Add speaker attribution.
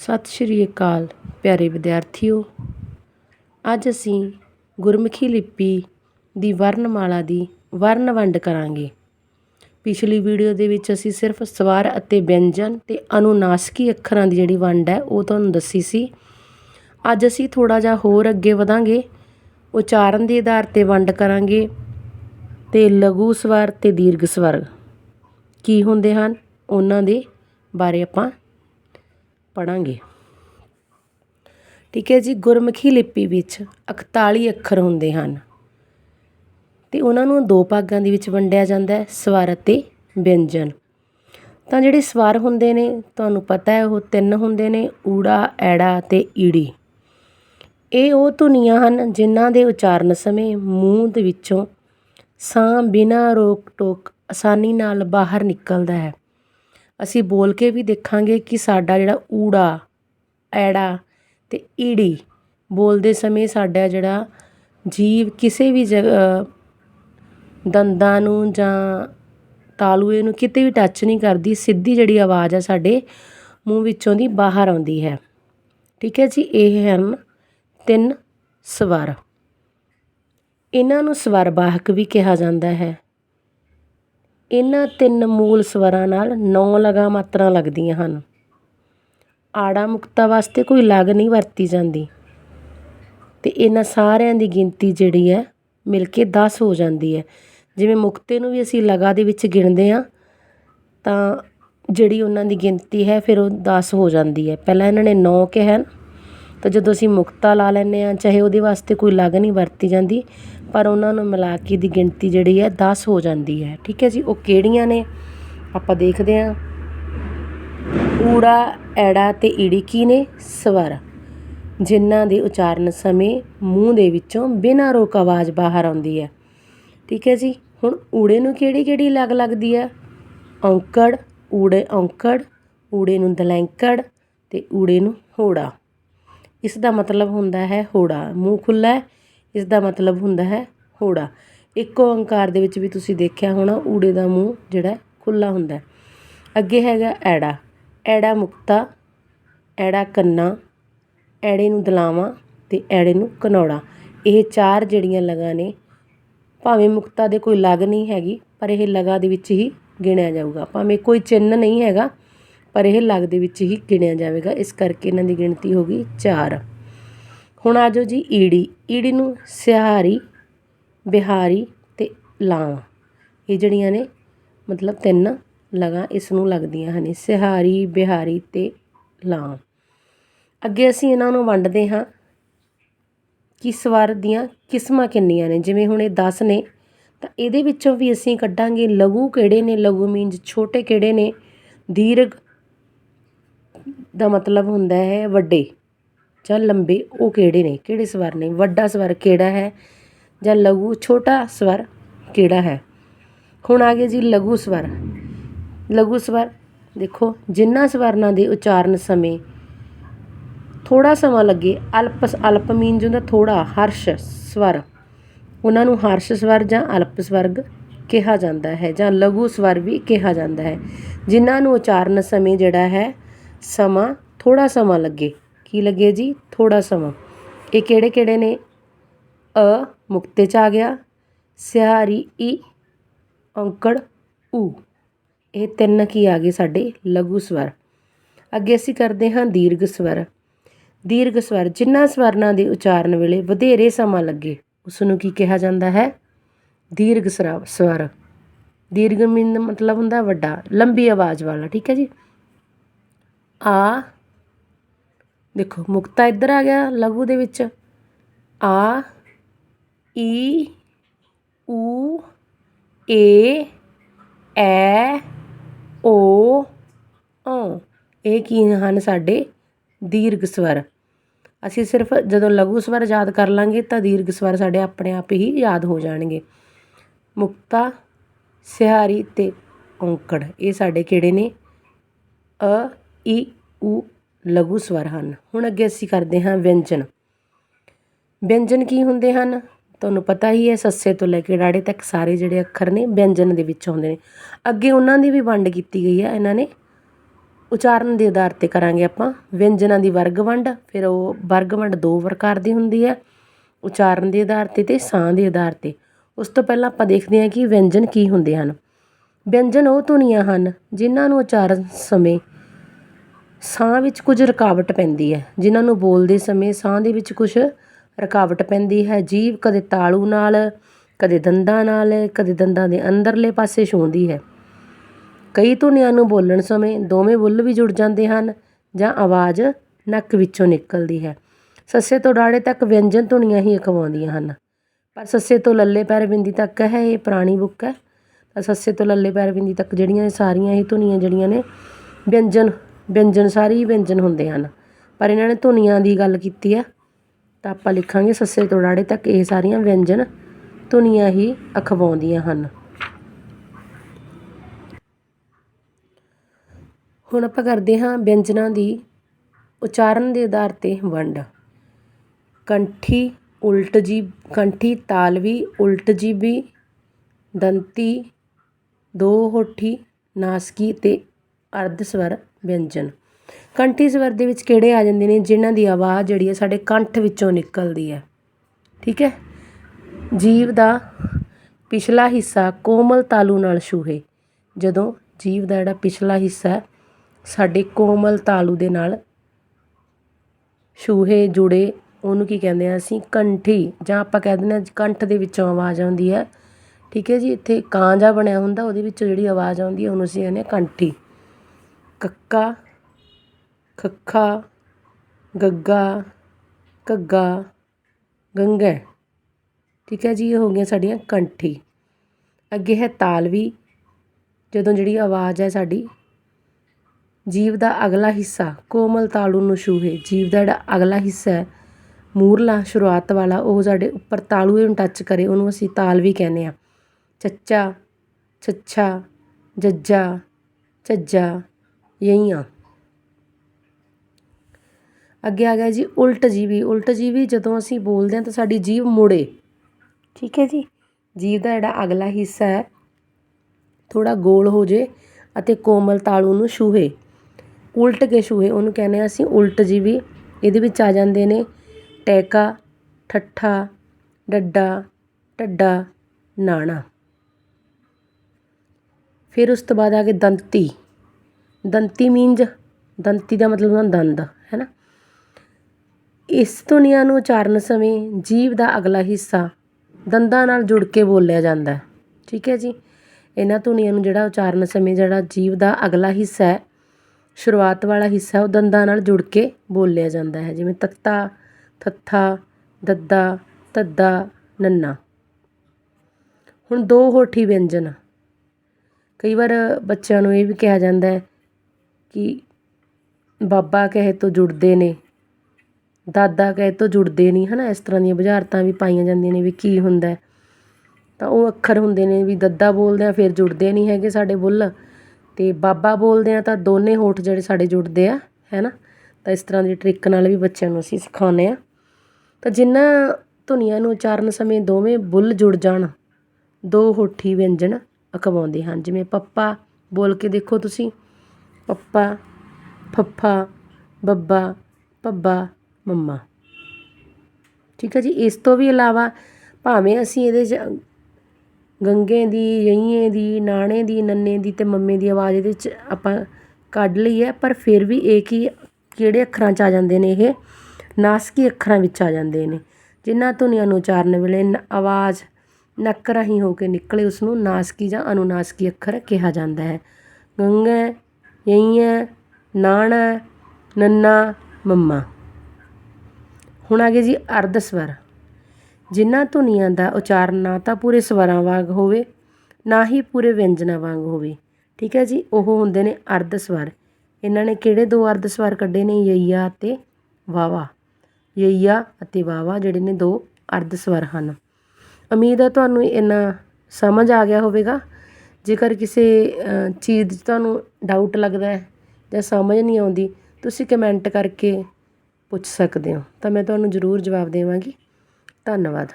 Speaker 1: ਸਤਿ ਸ਼੍ਰੀ ਅਕਾਲ, ਪਿਆਰੇ ਵਿਦਿਆਰਥੀਓ। ਅੱਜ ਅਸੀਂ ਗੁਰਮੁਖੀ ਲਿਪੀ ਦੀ ਵਰਣਮਾਲਾ ਦੀ ਵਰਨ ਵੰਡ ਕਰਾਂਗੇ। ਪਿਛਲੀ ਵੀਡੀਓ ਦੇ ਵਿੱਚ ਅਸੀਂ ਸਿਰਫ ਸਵਾਰ ਅਤੇ ਵਿਅੰਜਨ ਤੇ ਅਨੁਨਾਸਿਕੀ ਅੱਖਰਾਂ ਦੀ ਜਿਹੜੀ ਵੰਡ ਹੈ, ਉਹ ਤੁਹਾਨੂੰ ਦੱਸੀ ਸੀ। ਅੱਜ ਅਸੀਂ ਥੋੜਾ ਜਿਹਾ ਹੋਰ ਅੱਗੇ ਵਧਾਂਗੇ। ਉਚਾਰਨ ਦੇ ਆਧਾਰ ਤੇ ਵੰਡ ਕਰਾਂਗੇ ਤੇ ਲਘੂ ਸਵਰ ਤੇ ਦੀਰਘ ਸਵਰ। ਕੀ ਹੁੰਦੇ ਹਨ? ਉਹਨਾਂ ਦੇ ਬਾਰੇ ਆਪਾਂ ਪੜਾਂਗੇ। ਠੀਕ ਹੈ ਜੀ, ਗੁਰਮੁਖੀ ਲਿਪੀ ਵਿੱਚ 41 ਅੱਖਰ ਹੁੰਦੇ ਹਨ। ਤੇ ਉਹਨਾਂ ਨੂੰ ਦੋ ਭਾਗਾਂ ਦੇ ਵਿੱਚ ਵੰਡਿਆ ਜਾਂਦਾ ਹੈ, ਸਵਰ ਅਤੇ ਵਿਅੰਜਨ। ਤਾਂ ਜਿਹੜੇ ਸਵਰ ਹੁੰਦੇ ਨੇ, ਤੁਹਾਨੂੰ ਪਤਾ ਹੈ, ਉਹ ਤਿੰਨ ਹੁੰਦੇ ਨੇ, ਊੜਾ, ਐੜਾ ਤੇ ਈੜੀ। ਇਹ ਉਹ ਧੁਨੀਆਂ ਹਨ ਜਿਨ੍ਹਾਂ ਦੇ ਉਚਾਰਨ ਸਮੇਂ ਮੂੰਹ ਦੇ ਵਿੱਚੋਂ ਸਾਹ ਬਿਨਾਂ ਰੋਕ ਟੋਕ ਆਸਾਨੀ ਨਾਲ ਬਾਹਰ ਨਿਕਲਦਾ ਹੈ। ਅਸੀਂ ਬੋਲ ਕੇ ਵੀ ਦੇਖਾਂਗੇ ਕਿ ਸਾਡਾ ਜਿਹੜਾ ਊੜਾ, ਐੜਾ ਅਤੇ ਈੜੀ ਬੋਲਦੇ ਸਮੇਂ ਸਾਡਾ ਜਿਹੜਾ ਜੀਵ ਕਿਸੇ ਵੀ ਜਗ੍ਹਾ ਦੰਦਾਂ ਨੂੰ ਜਾਂ ਤਾਲੂਏ ਨੂੰ ਕਿਤੇ ਵੀ ਟੱਚ ਨਹੀਂ ਕਰਦੀ, ਸਿੱਧੀ ਜਿਹੜੀ ਆਵਾਜ਼ ਆ ਸਾਡੇ ਮੂੰਹ ਵਿੱਚੋਂ ਦੀ ਬਾਹਰ ਆਉਂਦੀ ਹੈ। ਠੀਕ ਹੈ ਜੀ, ਇਹ ਹਨ ਤਿੰਨ ਸਵਰ। ਇਹਨਾਂ ਨੂੰ ਸਵਰ ਵਾਹਕ ਵੀ ਕਿਹਾ ਜਾਂਦਾ ਹੈ। ਇਹਨਾਂ ਤਿੰਨ ਮੂਲ ਸਵਰਾਂ ਨਾਲ ਨੌ ਲਗਾ ਮਾਤਰਾ ਲੱਗਦੀਆਂ ਹਨ। ਆੜਾ ਮੁਕਤਾ ਵਾਸਤੇ ਕੋਈ ਲਗ ਨਹੀਂ ਵਰਤੀ ਜਾਂਦੀ। ਅਤੇ ਇਹਨਾਂ ਸਾਰਿਆਂ ਦੀ ਗਿਣਤੀ ਜਿਹੜੀ ਹੈ, ਮਿਲ ਕੇ ਦਸ ਹੋ ਜਾਂਦੀ ਹੈ। ਜਿਵੇਂ ਮੁਕਤੇ ਨੂੰ ਵੀ ਅਸੀਂ ਲਗਾ ਦੇ ਵਿੱਚ ਗਿਣਦੇ ਹਾਂ, ਤਾਂ ਜਿਹੜੀ ਉਹਨਾਂ ਦੀ ਗਿਣਤੀ ਹੈ, ਫਿਰ ਉਹ ਦਸ ਹੋ ਜਾਂਦੀ ਹੈ। ਪਹਿਲਾਂ ਇਹਨਾਂ ਨੇ 9 ਕਿਹਾ। ਤਾਂ ਜਦੋਂ ਅਸੀਂ ਮੁਕਤਾ ਲਾ ਲੈਂਦੇ ਹਾਂ, ਚਾਹੇ ਉਹਦੇ ਵਾਸਤੇ ਕੋਈ ਅਲੱਗ ਨਹੀਂ ਵਰਤੀ ਜਾਂਦੀ, ਪਰ ਉਹਨਾਂ ਨੂੰ ਮਿਲਾ ਕੇ ਦੀ ਗਿਣਤੀ ਜਿਹੜੀ ਹੈ ਦਸ ਹੋ ਜਾਂਦੀ ਹੈ। ਠੀਕ ਹੈ ਜੀ, ਉਹ ਕਿਹੜੀਆਂ ਨੇ? ਆਪਾਂ ਦੇਖਦੇ ਹਾਂ। ਊੜਾ, ਐੜਾ ਤੇ ਈੜੀ ਕੀ ਨੇ? ਸਵਰ। ਜਿਨ੍ਹਾਂ ਦੇ ਉਚਾਰਨ ਸਮੇਂ ਮੂੰਹ ਦੇ ਵਿੱਚੋਂ ਬਿਨਾਂ ਰੋਕ ਆਵਾਜ਼ ਬਾਹਰ ਆਉਂਦੀ ਹੈ। ਠੀਕ ਹੈ ਜੀ, ਹੁਣ ਊੜੇ ਨੂੰ ਕਿਹੜੀ ਕਿਹੜੀ ਲੱਗ ਲੱਗਦੀ ਹੈ? ਔਂਕੜ, ਊੜੇ ਔਂਕੜ, ਊੜੇ ਨੂੰ ਦਲੈਂਕੜ ਤੇ ਊੜੇ ਨੂੰ ਹੋੜਾ। ਇਸ ਦਾ ਮਤਲਬ ਹੁੰਦਾ ਹੈ ਹੋੜਾ। ਮੂੰਹ ਖੁੱਲ੍ਹਾ ਹੈ ਇਸ ਦਾ ਮਤਲਬ ਹੁੰਦਾ ਹੈ ਹੋੜਾ। ਇੱਕ ਓੰਕਾਰ ਦੇ ਵਿੱਚ ਵੀ ਤੁਸੀਂ ਦੇਖਿਆ ਹੋਣਾ, ਊੜੇ ਦਾ ਮੂੰਹ ਜਿਹੜਾ ਖੁੱਲ੍ਹਾ ਹੁੰਦਾ ਅੱਗੇ ਹੈਗਾ ਐੜਾ। ਐੜਾ ਮੁਕਤਾ, ਐੜਾ ਕੰਨਾ, ਐੜੇ ਨੂੰ ਦਲਾਵਾਂ ਅਤੇ ਐੜੇ ਨੂੰ ਕਨੌੜਾ ਇਹ ਚਾਰ ਜਿਹੜੀਆਂ ਲਗਾਂ ਨੇ, ਭਾਵੇਂ ਮੁਕਤਾ ਦੇ ਕੋਈ ਲਗ ਨਹੀਂ ਹੈਗੀ, ਪਰ ਇਹ ਲਗਾ ਦੇ ਵਿੱਚ ਹੀ ਗਿਣਿਆ ਜਾਊਗਾ। ਭਾਵੇਂ ਕੋਈ ਚਿੰਨ੍ਹ ਨਹੀਂ ਹੈਗਾ ਪਰ ਇਹ ਲੱਗ ਦੇ ਵਿੱਚ ਹੀ ਗਿਣਿਆ ਜਾਵੇਗਾ। ਇਸ ਕਰਕੇ ਇਹਨਾਂ ਦੀ ਗਿਣਤੀ ਹੋ ਗਈ 4 ਹੁਣ ਆ ਜਾਓ ਜੀ ਈੜੀ। ਈੜੀ ਨੂੰ ਸਿਹਾਰੀ, ਬਿਹਾਰੀ ਤੇ ਲਾਂ ਇਹ ਜਿਹੜੀਆਂ ਨੇ, ਮਤਲਬ ਤਿੰਨ ਲਗਾ ਇਸ ਨੂੰ ਲੱਗਦੀਆਂ ਹਨ। ਸਿਹਾਰੀ, ਬਿਹਾਰੀ ਤੇ ਲਾਂ ਅੱਗੇ ਅਸੀਂ ਇਹਨਾਂ ਨੂੰ ਵੰਡਦੇ ਹਾਂ ਕਿ ਸਵਰ ਦੀਆਂ ਕਿਸਮਾਂ ਕਿੰਨੀਆਂ ਨੇ। ਜਿਵੇਂ ਹੁਣ ਇਹ 10 ਨੇ, ਤਾਂ ਇਹਦੇ ਵਿੱਚੋਂ ਵੀ ਅਸੀਂ ਕੱਢਾਂਗੇ ਲਘੂ ਕਿਹੜੇ ਨੇ? ਲਘੂ ਮੀਨਜ਼ ਛੋਟੇ ਕਿਹੜੇ ਨੇ? ਦੀਰਘ ਦਾ ਮਤਲਬ ਹੁੰਦਾ ਹੈ ਵੱਡੇ ਜਾਂ ਲੰਬੇ, ਉਹ ਕਿਹੜੇ ਨੇ, ਕਿਹੜੇ ਸਵਰ ਨੇ, ਵੱਡਾ ਸਵਰ ਕਿਹੜਾ ਹੈ ਜਾਂ ਲਘੂ, ਛੋਟਾ ਸਵਰ ਕਿਹੜਾ ਹੈ? ਹੁਣ ਆ ਗਿਆ ਜੀ ਲਘੂ ਸਵਰ। ਲਘੂ ਸਵਰ, ਦੇਖੋ ਜਿਨ੍ਹਾਂ ਸਵਰਨਾਂ ਦੇ ਉਚਾਰਨ ਸਮੇਂ ਥੋੜਾ ਸਮਾਂ ਲੱਗੇ ਅਲਪਸ ਅਲਪ ਮੀਨ ਹੁੰਦਾ ਥੋੜਾ ਹਰਸ਼ ਸਵਰ। ਉਹਨਾਂ ਨੂੰ ਹਰਸ਼ ਸਵਰ ਜਾਂ ਅਲਪ ਸਵਰਗ ਕਿਹਾ ਜਾਂਦਾ ਹੈ ਜਾਂ ਲਘੂ ਸਵਰ ਵੀ ਕਿਹਾ ਜਾਂਦਾ ਹੈ। ਜਿਨ੍ਹਾਂ ਨੂੰ ਉਚਾਰਨ ਸਮੇਂ ਜਿਹੜਾ ਹੈ ਸਮਾਂ, ਥੋੜ੍ਹਾ ਸਮਾਂ ਲੱਗੇ। ਕੀ ਲੱਗੇ ਜੀ? ਥੋੜ੍ਹਾ ਸਮਾਂ। ਇਹ ਕਿਹੜੇ ਕਿਹੜੇ ਨੇ? ਅ, ਮੁਕਤੇ ਚ ਆ ਗਿਆ। ਸਿਹਾਰੀ ਈ, ਔਂਕੜ, ਊ। ਇਹ ਤਿੰਨ ਕੀ ਆ ਗਏ ਸਾਡੇ? ਲਘੂ ਸਵਰ। ਅੱਗੇ ਅਸੀਂ ਕਰਦੇ ਹਾਂ ਦੀਰਘ ਸਵਰ। ਦੀਰਘ ਸਵਰ ਜਿਨ੍ਹਾਂ ਸਵਰਨਾਂ ਦੇ ਉਚਾਰਨ ਵੇਲੇ ਵਧੇਰੇ ਸਮਾਂ ਲੱਗੇ ਉਸ ਨੂੰ ਕੀ ਕਿਹਾ ਜਾਂਦਾ ਹੈ? ਦੀਰਘ ਸਵਰ। ਦੀਰਘ ਮੀਨ ਮਤਲਬ ਹੁੰਦਾ ਵੱਡਾ, ਲੰਬੀ ਆਵਾਜ਼ ਵਾਲਾ, ਠੀਕ ਹੈ ਜੀ? ਆ। ਦੇਖੋ, ਮੁਕਤਾ ਇੱਧਰ ਆ ਗਿਆ ਲਘੂ ਦੇ ਵਿੱਚ। ਆ, ਈ, ਊ, ਏ, ਐ, ਓ ਓ। ਇਹ ਕੀ ਹਨ ਸਾਡੇ ਦੀਰਘ ਸਵਰ? ਅਸੀਂ ਸਿਰਫ ਜਦੋਂ ਲਘੂ ਸਵਰ ਯਾਦ ਕਰ ਲਾਂਗੇ ਤਾਂ ਦੀਰਘ ਸਵਰ ਸਾਡੇ ਆਪਣੇ ਆਪ ਹੀ ਯਾਦ ਹੋ ਜਾਣਗੇ। ਮੁਕਤਾ, ਸਿਹਾਰੀ ਤੇ ਔਂਕੜ, ਇਹ ਸਾਡੇ ਕਿਹੜੇ ਨੇ? ਅ ਈ ਊ ਲਘੂ ਸਵਰ ਹਨ। ਹੁਣ ਅੱਗੇ ਅਸੀਂ ਕਰਦੇ ਹਾਂ ਵਿਅੰਜਨ। ਵਿਅੰਜਨ ਕੀ ਹੁੰਦੇ ਹਨ? ਤੁਹਾਨੂੰ ਪਤਾ ਹੀ ਹੈ, ਸੱਸੇ ਤੋਂ ਲੈ ਕੇ ਡਾੜੇ ਤੱਕ ਸਾਰੇ ਜਿਹੜੇ ਅੱਖਰ ਨੇ ਵਿਅੰਜਨ ਦੇ ਵਿੱਚ ਆਉਂਦੇ ਨੇ। ਅੱਗੇ ਉਹਨਾਂ ਦੀ ਵੀ ਵੰਡ ਕੀਤੀ ਗਈ ਹੈ, ਇਹਨਾਂ ਨੇ। ਉਚਾਰਨ ਦੇ ਆਧਾਰ 'ਤੇ ਕਰਾਂਗੇ ਆਪਾਂ। ਵਿਅੰਜਨਾਂ ਦੀ ਵਰਗ ਵੰਡ ਫਿਰ ਉਹ ਵਰਗ ਵੰਡ ਦੋ ਪ੍ਰਕਾਰ ਦੀ ਹੁੰਦੀ ਹੈ। ਉਚਾਰਨ ਦੇ ਆਧਾਰ 'ਤੇ ਅਤੇ ਸਾਹ ਦੇ ਆਧਾਰ 'ਤੇ। ਉਸ ਤੋਂ ਪਹਿਲਾਂ ਆਪਾਂ ਦੇਖਦੇ ਹਾਂ ਕਿ ਵਿਅੰਜਨ ਕੀ ਹੁੰਦੇ ਹਨ। ਵਿਅੰਜਨ ਉਹ ਧੁਨੀਆਂ ਹਨ, ਜਿਨ੍ਹਾਂ ਨੂੰ ਉਚਾਰਨ ਸਮੇਂ ਸਾਹ ਵਿੱਚ ਕੁਝ ਰੁਕਾਵਟ ਪੈਂਦੀ ਹੈ। ਜਿਨ੍ਹਾਂ ਨੂੰ ਬੋਲਦੇ ਸਮੇਂ ਸਾਹ ਦੇ ਵਿੱਚ ਕੁਝ ਰੁਕਾਵਟ ਪੈਂਦੀ ਹੈ। ਜੀਭ ਕਦੇ ਤਾਲੂ ਨਾਲ, ਕਦੇ ਦੰਦਾਂ ਨਾਲ, ਕਦੇ ਦੰਦਾਂ ਦੇ ਅੰਦਰਲੇ ਪਾਸੇ ਛੂੰਹਦੀ ਹੈ। ਕਈ ਧੁਨੀਆਂ ਨੂੰ ਬੋਲਣ ਸਮੇਂ ਦੋਵੇਂ ਬੁੱਲ ਵੀ ਜੁੜ ਜਾਂਦੇ ਹਨ ਜਾਂ ਆਵਾਜ਼ ਨੱਕ ਵਿੱਚੋਂ ਨਿਕਲਦੀ ਹੈ। ਸੱਸੇ ਤੋਂ ਡਾੜੇ ਤੱਕ ਵਿਅੰਜਨ ਧੁਨੀਆਂ ਹੀ ਅਖਵਾਉਂਦੀਆਂ ਹਨ। ਪਰ ਸੱਸੇ ਤੋਂ ਲੱਲੇ ਪੈਰ ਬਿੰਦੀ ਤੱਕ ਹੈ, ਇਹ ਪੁਰਾਣੀ ਬੁੱਕ ਹੈ। ਤਾਂ ਸੱਸੇ ਤੋਂ ਲੱਲੇ ਪੈਰ ਬਿੰਦੀ ਤੱਕ ਜਿਹੜੀਆਂ ਇਹ ਸਾਰੀਆਂ ਇਹ ਧੁਨੀਆਂ ਜਿਹੜੀਆਂ ਨੇ ਵਿਅੰਜਨ ਵਿਅੰਜਨ ਸਾਰੇ ਹੀ ਵਿਅੰਜਨ ਹੁੰਦੇ ਹਨ। ਪਰ ਇਹਨਾਂ ਨੇ ਧੁਨੀਆਂ ਦੀ ਗੱਲ ਕੀਤੀ ਹੈ, ਤਾਂ ਆਪਾਂ ਲਿਖਾਂਗੇ ਸੱਸੇ ਤੋਂ ਡਾੜੇ ਤੱਕ ਇਹ ਸਾਰੀਆਂ ਵਿਅੰਜਨ ਧੁਨੀਆਂ ਹੀ ਅਖਵਾਉਂਦੀਆਂ ਹਨ। ਹੁਣ ਆਪਾਂ ਕਰਦੇ ਹਾਂ ਵਿਅੰਜਨਾਂ ਦੀ ਉਚਾਰਨ ਦੇ ਆਧਾਰ 'ਤੇ ਵੰਡ। ਕੰਠੀ ਉਲਟ ਜੀ, ਕੰਠੀ ਤਾਲਵੀ ਉਲਟ ਜੀਬੀ ਦੰਤੀ ਦੋ ਹੋਠੀ ਨਾਸਕੀ ਤੇ ਅਰਧ ਸਵਰ ਵਿਅੰਜਨ। ਕੰਠੀ ਸਵਰ ਦੇ ਵਿੱਚ ਕਿਹੜੇ ਆ ਜਾਂਦੇ ਨੇ ਜਿਨ੍ਹਾਂ ਦੀ ਆਵਾਜ਼ ਜਿਹੜੀ ਹੈ ਸਾਡੇ ਕੰਠ ਵਿੱਚੋਂ ਨਿਕਲਦੀ ਹੈ? ਠੀਕ ਹੈ? ਜੀਵ ਦਾ ਪਿਛਲਾ ਹਿੱਸਾ ਕੋਮਲ ਤਾਲੂ ਨਾਲ ਛੂਹੇ। ਜਦੋਂ ਜੀਵ ਦਾ ਜਿਹੜਾ ਪਿਛਲਾ ਹਿੱਸਾ ਸਾਡੇ ਕੋਮਲ ਤਾਲੂ ਦੇ ਨਾਲ ਛੂਹੇ, ਜੁੜੇ, ਉਹਨੂੰ ਕੀ ਕਹਿੰਦੇ ਆ ਅਸੀਂ? ਕੰਠੀ। ਜਾਂ ਆਪਾਂ ਕਹਿ ਦਿੰਦੇ ਹਾਂ ਕੰਠ ਦੇ ਵਿੱਚੋਂ ਆਵਾਜ਼ ਆਉਂਦੀ ਹੈ। ਠੀਕ ਹੈ ਜੀ, ਇੱਥੇ ਕਾਂ ਬਣਿਆ ਹੁੰਦਾ, ਉਹਦੇ ਵਿੱਚੋਂ ਜਿਹੜੀ ਆਵਾਜ਼ ਆਉਂਦੀ ਹੈ, ਉਹਨੂੰ ਅਸੀਂ ਕਹਿੰਦੇ ਹਾਂ ਕੰਠੀ। ਕੱਕਾ, ਖੱਖਾ, ਗੱਗਾ, ਘੱਗਾ, ਗੰਗਾ। ਠੀਕ ਹੈ ਜੀ, ਇਹ ਹੋ ਗਈਆਂ ਸਾਡੀਆਂ ਕੰਠੀ। ਅੱਗੇ ਹੈ ਤਾਲਵੀ, ਜਦੋਂ ਜਿਹੜੀ ਆਵਾਜ਼ ਹੈ ਸਾਡੀ, ਜੀਵ ਦਾ ਅਗਲਾ ਹਿੱਸਾ, ਕੋਮਲ ਤਾਲੂ ਨੂੰ ਛੂਹੇ। ਜੀਵ ਦਾ ਜਿਹੜਾ ਅਗਲਾ ਹਿੱਸਾ ਹੈ, ਮੂਰਲਾ ਸ਼ੁਰੂਆਤ ਵਾਲਾ, ਉਹ ਸਾਡੇ ਉੱਪਰ ਤਾਲੂਏ ਨੂੰ ਟੱਚ ਕਰੇ, ਉਹਨੂੰ ਅਸੀਂ ਤਾਲਵੀ ਕਹਿੰਦੇ ਆ ਚੱਚਾ, ਛੱਛਾ, ਜੱਜਾ, ਝੱਜਾ। ਯਈਆਂ। ਅੱਗੇ ਆ ਗਿਆ ਜੀ, ਉਲਟ ਜੀਵੀ। ਉਲਟ ਜੀਵੀ ਜਦੋਂ ਅਸੀਂ ਬੋਲਦੇ ਹਾਂ ਤਾਂ ਸਾਡੀ ਜੀਭ ਮੁੜੇ। ਠੀਕ ਹੈ ਜੀ? ਜੀਭ ਦਾ ਜਿਹੜਾ ਅਗਲਾ ਹਿੱਸਾ ਹੈ ਥੋੜਾ ਗੋਲ ਹੋ ਜੇ ਅਤੇ ਕੋਮਲ ਤਾਲੂ ਨੂੰ ਛੂਹੇ। ਉਲਟ ਕੇ ਛੂਹੇ, ਉਹਨੂੰ ਕਹਿੰਦੇ ਆ ਅਸੀਂ ਉਲਟ ਜੀਵੀ। ਇਹਦੇ ਵਿੱਚ ਆ ਜਾਂਦੇ ਨੇ ਟੈਕਾ, ਠੱਠਾ, ਡੱਡਾ, ਢੱਡਾ, ਨਾਣਾ। ਫਿਰ ਉਸ ਤੋਂ ਬਾਅਦ ਆ ਗਏ ਦੰਤੀ। ਦੰਤੀ ਮੀਨਜ ਦੰਤੀ ਦਾ ਮਤਲਬ ਹੁੰਦਾ ਦੰਦ ਹੈ ਨਾ ਇਸ ਧੁਨੀਆਂ ਨੂੰ ਉਚਾਰਨ ਸਮੇਂ ਜੀਭ ਦਾ ਅਗਲਾ ਹਿੱਸਾ ਦੰਦਾਂ ਨਾਲ ਜੁੜ ਕੇ ਬੋਲਿਆ ਜਾਂਦਾ ਹੈ। ਠੀਕ ਹੈ ਜੀ? ਇਹਨਾਂ ਧੁਨੀਆਂ ਨੂੰ ਜਿਹੜਾ ਉਚਾਰਨ ਸਮੇਂ ਜਿਹੜਾ ਜੀਭ ਦਾ ਅਗਲਾ ਹਿੱਸਾ ਹੈ, ਸ਼ੁਰੂਆਤ ਵਾਲਾ ਹਿੱਸਾ ਉਹ ਦੰਦਾਂ ਨਾਲ ਜੁੜ ਕੇ ਬੋਲਿਆ ਜਾਂਦਾ ਹੈ। ਜਿਵੇਂ ਤੱਤਾ, ਥੱਥਾ, ਦੱਦਾ ਧੱਦਾ ਨੰਨਾ। ਹੁਣ ਦੋ ਹੋਠੀ ਵਿਅੰਜਨ। ਕਈ ਵਾਰ ਬੱਚਿਆਂ ਨੂੰ ਇਹ ਵੀ ਕਿਹਾ ਜਾਂਦਾ ਹੈ ਕਿ ਬਾਬਾ ਕਹੇ ਤੋਂ ਜੁੜਦੇ ਨੇ, ਦਾਦਾ ਕਹੇ ਤੋਂ ਜੁੜਦੇ ਨਹੀਂ ਹੈ ਨਾ ਇਸ ਤਰ੍ਹਾਂ ਦੀਆਂ ਬੁਝਾਰਤਾਂ ਵੀ ਪਾਈਆਂ ਜਾਂਦੀਆਂ ਨੇ ਵੀ ਕੀ ਹੁੰਦਾ। ਤਾਂ ਉਹ ਅੱਖਰ ਹੁੰਦੇ ਨੇ ਵੀ ਦੱਦਾ ਬੋਲਦੇ ਆ, ਫਿਰ ਜੁੜਦੇ ਨਹੀਂ ਹੈਗੇ ਸਾਡੇ ਬੁੱਲ। ਅਤੇ ਬਾਬਾ ਬੋਲਦੇ ਆ ਤਾਂ ਦੋਨੇ ਹੋਠ ਜਿਹੜੇ ਸਾਡੇ ਜੁੜਦੇ ਆ ਹੈ ਨਾ ਤਾਂ ਇਸ ਤਰ੍ਹਾਂ ਦੀ ਟ੍ਰਿਕ ਨਾਲ ਵੀ ਬੱਚਿਆਂ ਨੂੰ ਅਸੀਂ ਸਿਖਾਉਂਦੇ ਹਾਂ ਤਾਂ ਜਿਨ੍ਹਾਂ ਧੁਨੀਆਂ ਨੂੰ ਉਚਾਰਨ ਸਮੇਂ ਦੋਵੇਂ ਬੁੱਲ ਜੁੜ ਜਾਣ, ਦੋ ਹੋਠੀ ਵਿਅੰਜਨ ਅਖਵਾਉਂਦੇ ਹਨ। ਜਿਵੇਂ ਪੱਪਾ ਬੋਲ ਕੇ ਦੇਖੋ ਤੁਸੀਂ ਪੱਪਾ, ਫੱਫਾ, ਬੱਬਾ, ਭੱਬਾ, ਮੰਮਾ। ਠੀਕ ਹੈ ਜੀ, ਇਸ ਤੋਂ ਵੀ ਇਲਾਵਾ ਭਾਵੇਂ ਅਸੀਂ ਇਹਦੇ 'ਚ ਗੰਗੇ ਦੀ, ਯਈਏ ਦੀ, ਨਾਣੇ ਦੀ, ਨੰਨੇ ਦੀ ਤੇ ਮੰਮੇ ਦੀ ਆਵਾਜ਼ ਇਹਦੇ 'ਚ ਆਪਾਂ ਕੱਢ ਲਈ ਹੈ ਪਰ ਫਿਰ ਵੀ ਇਹ ਹੀ ਕਿਹੜੇ ਅੱਖਰਾਂ 'ਚ ਆ ਜਾਂਦੇ ਨੇ ਇਹ? ਨਾਸਕੀ ਅੱਖਰਾਂ ਵਿੱਚ ਆ ਜਾਂਦੇ ਨੇ। ਜਿਨ੍ਹਾਂ ਧੁਨੀਆਂ ਨੂੰ ਉਚਾਰਨ ਵੇਲੇ ਆਵਾਜ਼, ਨੱਕ ਰਾਹੀਂ ਹੋ ਕੇ ਨਿਕਲੇ ਉਸ ਨੂੰ ਨਾਸਕੀ ਜਾਂ ਅਨੁਨਾਸਕੀ ਅੱਖਰ ਕਿਹਾ ਜਾਂਦਾ ਹੈ। ਗੰਗਾ ਯਈਆ ਨਾਣਾ, ਨੰਨਾ, ਮੰਮਾ। ਹੁਣ ਆ ਗਏ ਜੀ ਅਰਧ ਸਵਰ। ਜਿਨ੍ਹਾਂ ਧੁਨੀਆਂ ਦਾ ਉਚਾਰਨ ਨਾ ਤਾਂ ਪੂਰੇ ਸਵਰਾਂ ਵਾਂਗ ਹੋਵੇ, ਨਾ ਹੀ ਪੂਰੇ ਵਿਅੰਜਨਾਂ ਵਾਂਗ ਹੋਵੇ। ਠੀਕ ਹੈ ਜੀ, ਉਹ ਹੁੰਦੇ ਨੇ ਅਰਧ ਸਵਰ। ਇਹਨਾਂ ਨੇ ਕਿਹੜੇ ਦੋ ਅਰਧ ਸਵਰ ਕੱਢੇ ਨੇ? ਯਈਆ ਅਤੇ ਵਾਵਾ। ਯਈਆ ਅਤੇ ਵਾਵਾ ਜਿਹੜੇ ਨੇ ਦੋ ਅਰਧ ਸਵਰ ਹਨ। ਉਮੀਦ ਹੈ ਤੁਹਾਨੂੰ ਇੰਨਾ ਸਮਝ ਆ ਗਿਆ ਹੋਵੇਗਾ। ਜੇਕਰ ਕਿਸੇ ਚੀਜ਼ 'ਚ ਤੁਹਾਨੂੰ ਡਾਊਟ ਲੱਗਦਾ ਜਾਂ ਸਮਝ ਨਹੀਂ ਆਉਂਦੀ, ਤੁਸੀਂ ਕਮੈਂਟ ਕਰਕੇ ਪੁੱਛ ਸਕਦੇ ਹੋ। ਤਾਂ ਮੈਂ ਤੁਹਾਨੂੰ ਜ਼ਰੂਰ ਜਵਾਬ ਦੇਵਾਂਗੀ। ਧੰਨਵਾਦ।